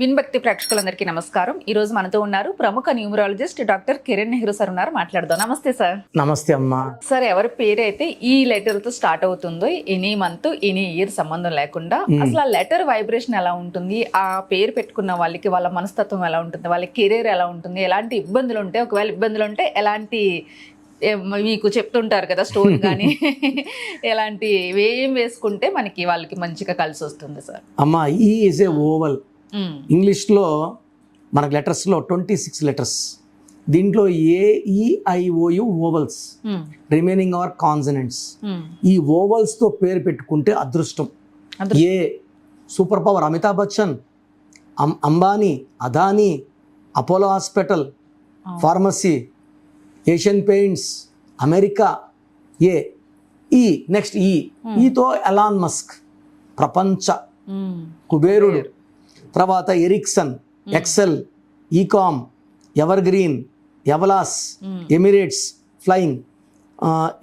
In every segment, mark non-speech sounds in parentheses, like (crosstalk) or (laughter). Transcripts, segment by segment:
విన్భక్తి ప్రేక్షకులందరికీ నమస్కారం. ఈ రోజు మనతో ఉన్నారు ప్రముఖ numerologist doctor Kiran Nehru sir ఉన్నారు. మాట్లాడదాం. నమస్తే సార్. నమస్తే అమ్మా. సార్ ఎవరి పేరు అయితే ఈ లెటర్తో స్టార్ట్ అవుతుందో ఎనీ మంత్ ఎనీ ఇయర్ సంబంధం లేకుండా అసలు ఆ లెటర్ వైబ్రేషన్ ఎలా ఉంటుంది? ఆ పేరు పెట్టుకున్న వాళ్ళకి వాళ్ళ మనస్తత్వం ఎలా ఉంటుంది? వాళ్ళ కెరీర్ ఎలా ఉంటుంది? ఎలాంటి ఇబ్బందులు ఉంటాయి ఒకవేళ ఇబ్బందులు ఉంటే ఎలాంటి మీకు చెప్తుంటారు కదా స్టోరీ (laughs) కానీ ఎలాంటి ఏం వేసుకుంటే మనకి వాళ్ళకి మంచిగా కలిసి వస్తుంది సార్? అమ్మా ఈ ఈజ్ ఏ ఓవల్ ఇంగ్లీష్లో మనకు లెటర్స్లో ట్వంటీ సిక్స్ లెటర్స్. దీంట్లో A E I O U vowels. Remaining are consonants. ఈ ఓవల్స్తో పేరు పెట్టుకుంటే అదృష్టం. A super power Amitabh Bachchan Ambani Adani Apollo hospital. Pharmacy Asian paints America A E next E. ఈతో Elon Musk ప్రపంచ um, కుబేరుడు. తర్వాత Ericsson Excel e-com evergreen ఎవలాస్. Emirates flying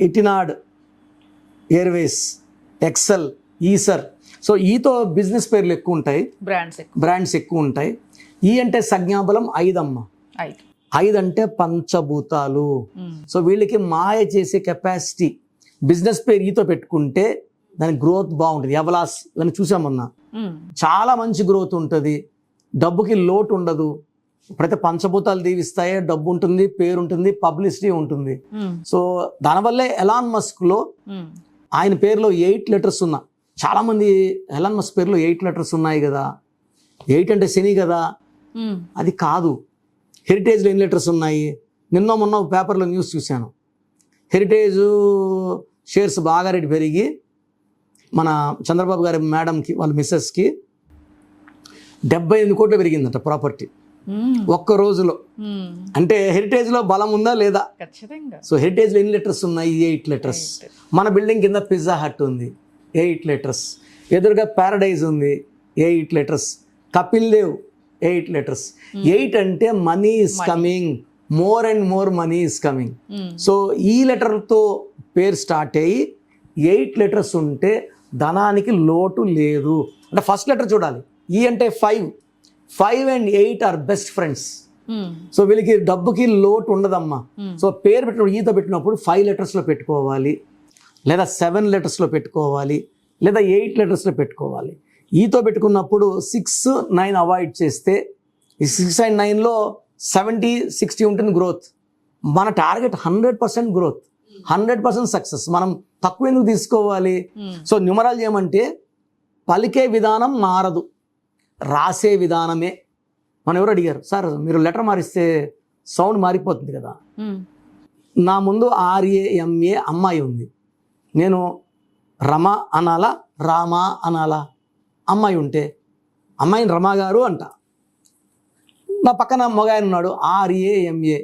ఇటినాడ్ ఎయిర్వేస్ ఎక్సెల్ ఈసర్. సో ఈతో బిజినెస్ పేర్లు ఎక్కువ ఉంటాయి. Brands ఎక్కువ. బ్రాండ్స్ ఎక్కువ ఉంటాయి. ఈ అంటే సంజ్ఞాబలం ఐదమ్మ. ఐదు. ఐదు అంటే పంచభూతాలు. సో వీళ్ళకి మాయ చేసే కెపాసిటీ. బిజినెస్ పేరు ఈతో పెట్టుకుంటే దాని గ్రోత్ బాగుంటుంది. ఎవలాస్ ఇవన్నీ చూసామన్నా చాలా మంచి గ్రోత్ ఉంటుంది. డబ్బుకి లోటు ఉండదు. ప్రతి పంచభూతాలు దీవిస్తాయి. డబ్బు ఉంటుంది పేరు ఉంటుంది పబ్లిసిటీ ఉంటుంది. సో దానివల్లే ఎలాన్ మస్క్లో ఉమ్, ఆయన పేరులో ఎయిట్ లెటర్స్ ఉన్నా. చాలామంది ఎలాన్ మస్క్ పేరులో ఎయిట్ లెటర్స్ ఉన్నాయి కదా. ఎయిట్ అంటే శని కదా. అది కాదు. హెరిటేజ్లో ఎన్ని లెటర్స్ ఉన్నాయి? నిన్న మొన్న పేపర్లో న్యూస్ చూశాను. హెరిటేజ్ షేర్స్ బాగా రేటు పెరిగి మన చంద్రబాబు గారి మేడంకి వాళ్ళ మిస్సెస్కి డెబ్బై ఎనిమిది కోట్లు పెరిగిందట ప్రాపర్టీ. ఒక్క రోజులో. అంటే హెరిటేజ్లో బలం ఉందా లేదా? సో హెరిటేజ్లో ఎన్ని లెటర్స్ ఉన్నాయి? Eight letters. మన బిల్డింగ్ కింద పిజ్జా హట్ ఉంది ఎయిట్ లెటర్స్. ఎదురుగా ప్యారడైజ్ ఉంది eight letters. Kapil Dev eight letters. Eight అంటే money is coming. More and more money is coming. So E లెటర్తో పేరు స్టార్ట్ అయ్యి ఎయిట్ లెటర్స్ ఉంటే ధనానికి లోటు లేదు. అంటే ఫస్ట్ లెటర్ చూడాలి. ఈ అంటే five five and eight are best friends so వీళ్ళకి డబ్బుకి లోటు ఉండదమ్మా. Hmm. సో పేరు పెట్టినప్పుడు ఈతో పెట్టినప్పుడు ఫైవ్ లెటర్స్లో పెట్టుకోవాలి. లేదా సెవెన్ లెటర్స్లో పెట్టుకోవాలి. లేదా ఎయిట్ లెటర్స్లో పెట్టుకోవాలి. ఈతో పెట్టుకున్నప్పుడు సిక్స్ నైన్ అవాయిడ్ చేస్తే ఈ సిక్స్ అండ్ నైన్లో సెవెంటీ సిక్స్టీ ఉంటుంది గ్రోత్ మన target hundred percent growth hundred percent success. మనం తక్కువ ఎందుకు తీసుకోవాలి? సో న్యూమరాలజీ ఏమంటే పలికే విధానం మారదు. రాసే విధానమే. మనం ఎవరు అడిగారు? సార్ మీరు లెటర్ మారిస్తే సౌండ్ మారిపోతుంది కదా. నా ముందు ఆర్ఏఎంఏ అమ్మాయి ఉంది. నేను రమ అనాలా రామా అనాలా అమ్మాయి ఉంటే అమ్మాయిని రమా గారు అంట. నా పక్కన మగాయన ఉన్నాడు ఆర్ఏఎంఏ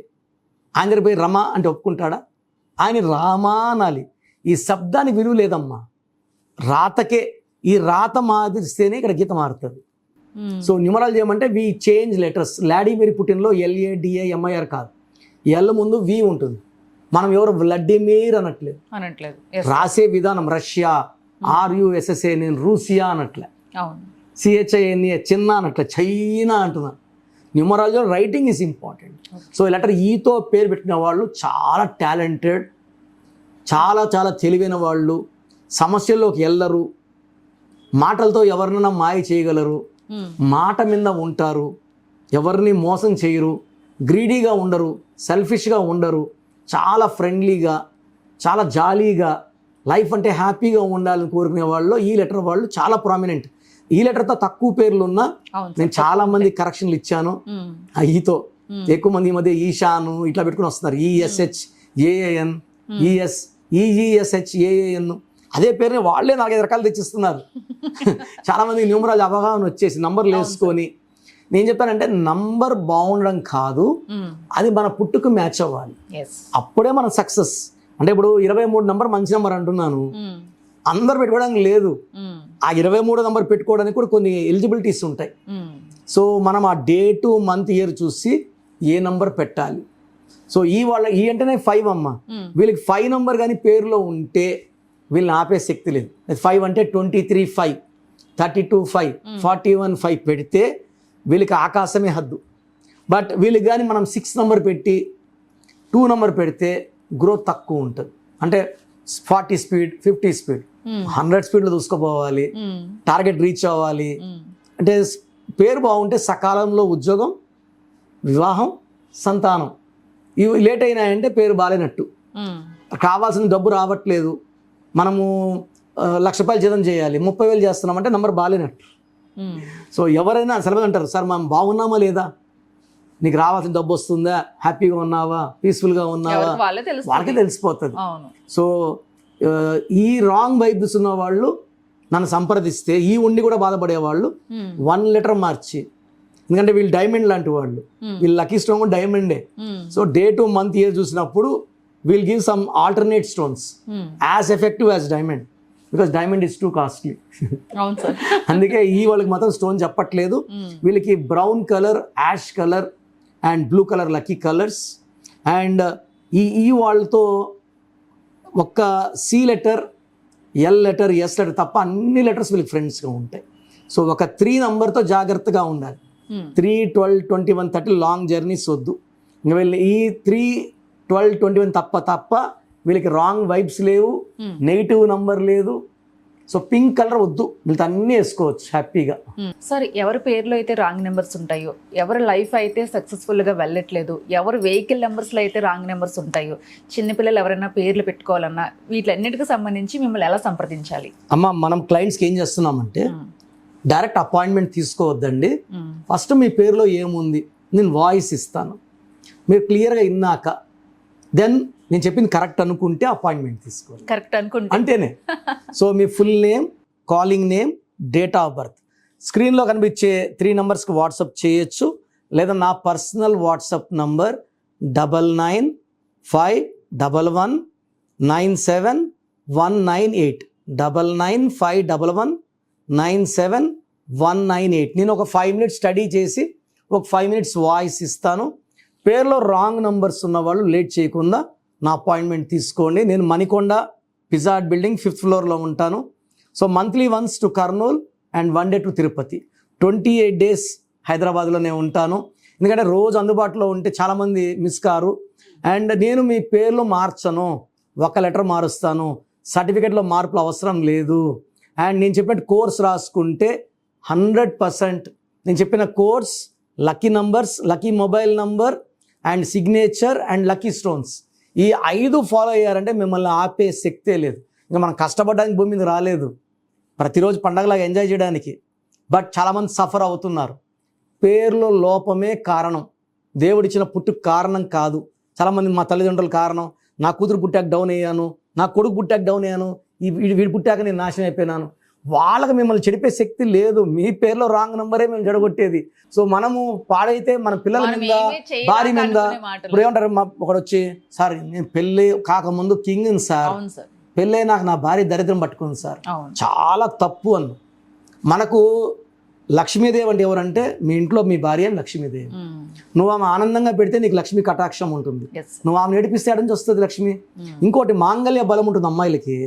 ఆయన పోయి రమ అంటే ఒప్పుకుంటాడా? ఆయన రామా అనాలి. ఈ శబ్దానికి విలువ లేదమ్మా. రాతకే ఈ రాత మాదిరిస్తేనే ఇక్కడ గీత మారుతుంది. ఉమ్, సో న్యూమరాలజీ ఏమంటే వి చేంజ్ లెటర్స్ లాడీ మీరు పుట్టినలో L A D A M I R కాదు. ఎల్ ముందు వి ఉంటుంది. మనం ఎవరు? వ్లడిమిర్ అనట్లేదు. అనట్లేదు. రాసే విధానం రష్యా ఆర్యుఎస్ఎస్ఏ నేను రూసియా అనట్లే. సిహెచ్ఐఎన్ఏ చిన్న అనట్లే. చైనా అంటున్నా న్యూమరాలజీలో writing is important so E letter ఈతో పేరు పెట్టిన వాళ్ళు చాలా టాలెంటెడ్ చాలా చాలా తెలివైన వాళ్ళు సమస్యల్లోకి వెళ్ళరు మాటలతో ఎవరినైనా మాయ చేయగలరు ఉమ్, మాట మీద ఉంటారు ఎవరిని మోసం చేయరు గ్రీడీగా ఉండరు సెల్ఫిష్గా ఉండరు చాలా ఫ్రెండ్లీగా చాలా జాలీగా లైఫ్ అంటే హ్యాపీగా ఉండాలని కోరుకునే వాళ్ళు ఈ లెటర్ వాళ్ళు చాలా ప్రామినెంట్ ఈ లెటర్తో తక్కువ పేర్లు ఉన్నా నేను చాలా మంది కరెక్షన్లు ఇచ్చాను. ఈతో. ఎక్కువ మంది ఈ మధ్య ఈశాను ఇట్లా పెట్టుకుని వస్తున్నారు. E S H A A N E S E E S H A A N. అదే పేరుని వాళ్ళే నాలుగైదు రకాలు తెచ్చిస్తున్నారు. (laughs) చాలా మంది న్యూమరాజ్ అవగాహన వచ్చేసి నంబర్లు వేసుకొని నేను చెప్పానంటే నంబర్ బాగుండడం కాదు అది మన పుట్టుకు మ్యాచ్ అవ్వాలి. అప్పుడే మన సక్సెస్ అంటే ఇప్పుడు ఇరవై మూడు నంబర్ మంచి నెంబర్ అంటున్నాను. అందరు పెట్టుకోవడానికి లేదు. ఆ ఇరవై మూడో నంబర్ పెట్టుకోవడానికి కూడా కొన్ని ఎలిజిబిలిటీస్ ఉంటాయి. సో మనం ఆ డేటు మంత్ ఇయర్ చూసి ఏ నంబర్ పెట్టాలి. సో ఈ వాళ్ళ ఈ అంటేనే ఫైవ్ అమ్మ. వీళ్ళకి ఫైవ్ నంబర్ కానీ పేరులో ఉంటే వీళ్ళని ఆపే శక్తి లేదు. ఫైవ్ అంటే twenty three five thirty two five forty one five పెడితే వీళ్ళకి ఆకాశమే హద్దు. బట్ వీళ్ళకి కానీ మనం సిక్స్ నెంబర్ పెట్టి టూ నెంబర్ పెడితే గ్రోత్ తక్కువ ఉంటుంది. అంటే forty speed fifty speed. Hundred స్పీడ్లో దూసుకుపోవాలి. మ్మ్. టార్గెట్ రీచ్ అవ్వాలి. మ్మ్. అంటే పేరు బాగుంటే సకాలంలో ఉద్యోగం వివాహం సంతానం. ఇవి లేట్ అయినాయంటే పేరు బాలేనట్టు. మ్మ్. కావాల్సిన డబ్బు రావట్లేదు. మనము లక్ష రూపాయలు జీతం చేయాలి. ముప్పై వేలు చేస్తున్నామంటే నంబర్ బాలేనట్టు. మ్మ్. సో ఎవరైనా సెలవు అంటారు సార్ మనం బాగున్నామా లేదా? నీకు రావాల్సిన డబ్బు వస్తుందా? హ్యాపీగా ఉన్నావా? పీస్ఫుల్గా ఉన్నావా? వాళ్ళకే తెలిసిపోతుంది. సో ఈ రాంగ్ వైబ్స్ ఉన్న వాళ్ళు నన్ను సంప్రదిస్తే ఈ ఉండి కూడా బాధపడే వాళ్ళు మ్మ్. వన్ లీటర్ మార్చి ఎందుకంటే వీళ్ళు డైమండ్ లాంటి వాళ్ళు Hmm. వీళ్ళు లక్కీ స్టోన్ కూడా డైమండే మ్మ్. So day to month year చూసినప్పుడు we'll give some alternate stones. As effective as diamond because diamond is too costly అందుకే ఈ వాళ్ళకి మాత్రం స్టోన్ చెప్పట్లేదు. వీళ్ళకి brown colour ash colour and blue colour lucky colours and ఈ ఈ వాళ్ళతో ఒక్క C letter L letter S letter తప్ప అన్ని లెటర్స్ వీళ్ళకి ఫ్రెండ్స్గా ఉంటాయి. సో ఒక త్రీ నంబర్తో జాగ్రత్తగా ఉండాలి. Three twelve twenty one thirty long journeys వద్దు. ఇంకా వీళ్ళు ఈ త్రీ ట్వెల్వ్ ట్వంటీ వన్ తప్ప తప్ప వీళ్ళకి రాంగ్ వైబ్స్ లేవు. నెగిటివ్ నంబర్ లేదు. సో పింక్ కలర్ వద్దు వీళ్ళతో అన్నీ వేసుకోవచ్చు హ్యాపీగా. సార్ ఎవరి పేర్లో అయితే రాంగ్ నెంబర్స్ ఉంటాయో ఎవరి లైఫ్ అయితే సక్సెస్ఫుల్గా వెళ్ళట్లేదు ఎవరి వెహికల్ నెంబర్స్లో అయితే రాంగ్ నెంబర్స్ ఉంటాయో చిన్నపిల్లలు ఎవరైనా పేర్లు పెట్టుకోవాలన్నా వీటిలన్నిటికి సంబంధించి మిమ్మల్ని ఎలా సంప్రదించాలి అమ్మ మనం క్లయింట్స్కి ఏం చేస్తున్నామంటే. డైరెక్ట్ అపాయింట్మెంట్ తీసుకోవద్దండి. ఫస్ట్ మీ పేరులో ఏముంది నేను వాయిస్ ఇస్తాను మీరు క్లియర్గా విన్నాక దెన్ నేను చెప్పింది కరెక్ట్ అనుకుంటే అపాయింట్మెంట్ తీసుకోవాలి కరెక్ట్ అనుకుంటే. అంతేనే so (laughs) me full name calling name date of birth స్క్రీన్లో కనిపించే త్రీ నెంబర్స్కి వాట్సాప్ చేయొచ్చు. లేదా నా personal WhatsApp number double nine five double one nine seven one nine eight double nine five double one nine seven one nine eight నేను ఒక five minutes study చేసి ఒక ఫైవ్ మినిట్స్ వాయిస్ ఇస్తాను. పేర్లో రాంగ్ నంబర్స్ ఉన్న వాళ్ళు late చేయకుండా నా అపాయింట్మెంట్ తీసుకోండి. నేను మణికొండ పిజాడ్ బిల్డింగ్ ఫిఫ్త్ ఫ్లోర్లో ఉంటాను. So monthly once to Kurnool and one day to Tirupati. Twenty eight days హైదరాబాద్లోనే ఉంటాను. ఎందుకంటే రోజు అందుబాటులో ఉంటే చాలామంది మిస్ కారు. అండ్ నేను మీ పేర్లు మార్చను. ఒక లెటర్ మారుస్తాను. సర్టిఫికేట్లో మార్పులు అవసరం లేదు. అండ్ నేను చెప్పినట్టు కోర్స్ రాసుకుంటే హండ్రెడ్ పర్సెంట్ నేను చెప్పిన course lucky numbers lucky mobile number and signature and lucky stones. ఈ ఐదు ఫాలో అయ్యారంటే మిమ్మల్ని ఆపే శక్తే లేదు. ఇంకా మనం కష్టపడడానికి భూమి మీద రాలేదు. ప్రతిరోజు పండగలాగా ఎంజాయ్ చేయడానికి. బట్ చాలామంది సఫర్ అవుతున్నారు. పేర్లో లోపమే కారణం. దేవుడిచ్చిన పుట్టుకు కారణం కాదు. చాలామంది మా తల్లిదండ్రుల కారణం. నా కూతురు పుట్టాక డౌన్ అయ్యాను. నా కొడుకు పుట్టాక డౌన్ అయ్యాను. ఈ వీడి పుట్టాక నేను నాశనం అయిపోయినాను. వాళ్ళకి మిమ్మల్ని చెడిపే శక్తి లేదు. మీ పేర్లో రాంగ్ నంబరే మేము జడగొట్టేది సో మనము పాడైతే మన పిల్లల మీద భార్య మీద. ఇప్పుడు ఏమంటారు? మా ఒకడు వచ్చి సార్ నేను పెళ్ళి కాకముందు కింగ్ సార్. పెళ్ళై నాకు నా భార్య దరిద్రం పట్టుకుంది సార్. చాలా తప్పు అన్న. మనకు లక్ష్మీదేవి అంటే ఎవరంటే మీ ఇంట్లో మీ భార్య లక్ష్మీదేవి. నువ్వు ఆమె ఆనందంగా పెడితే నీకు లక్ష్మీ కటాక్షం ఉంటుంది. నువ్వు ఆమె నడిపిస్తే ఆడ నుంచి వస్తుంది లక్ష్మి? ఇంకోటి మాంగళ్య బలం ఉంటుంది అమ్మాయిలకి.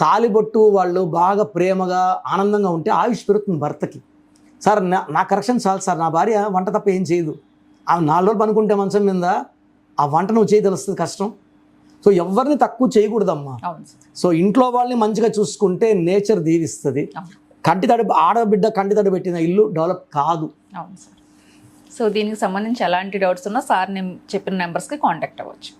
తాలిబొట్టు వాళ్ళు బాగా ప్రేమగా ఆనందంగా ఉంటే ఆయుష్ పెరుగుతుంది భర్తకి. సార్ నా నా కరెక్షన్ చాలు సార్ నా భార్య వంట తప్ప ఏం చేయదు. ఆమె నాలుగు రోజులు పనుకుంటే మంచం మీద ఆ వంట నువ్వు చేయి తెలుస్తుంది కష్టం. సో ఎవరిని తక్కువ చేయకూడదమ్మా. సో ఇంట్లో వాళ్ళని మంచిగా చూసుకుంటే నేచర్ దీవిస్తుంది. కంటి తడి ఆడబిడ్డ కంటి తడి పెట్టిన ఇల్లు డెవలప్ కాదు. అవును సార్. సో దీనికి సంబంధించి ఎలాంటి డౌట్స్ ఉన్నా సార్ నేను చెప్పిన నెంబర్స్కి కాంటాక్ట్ అవ్వచ్చు.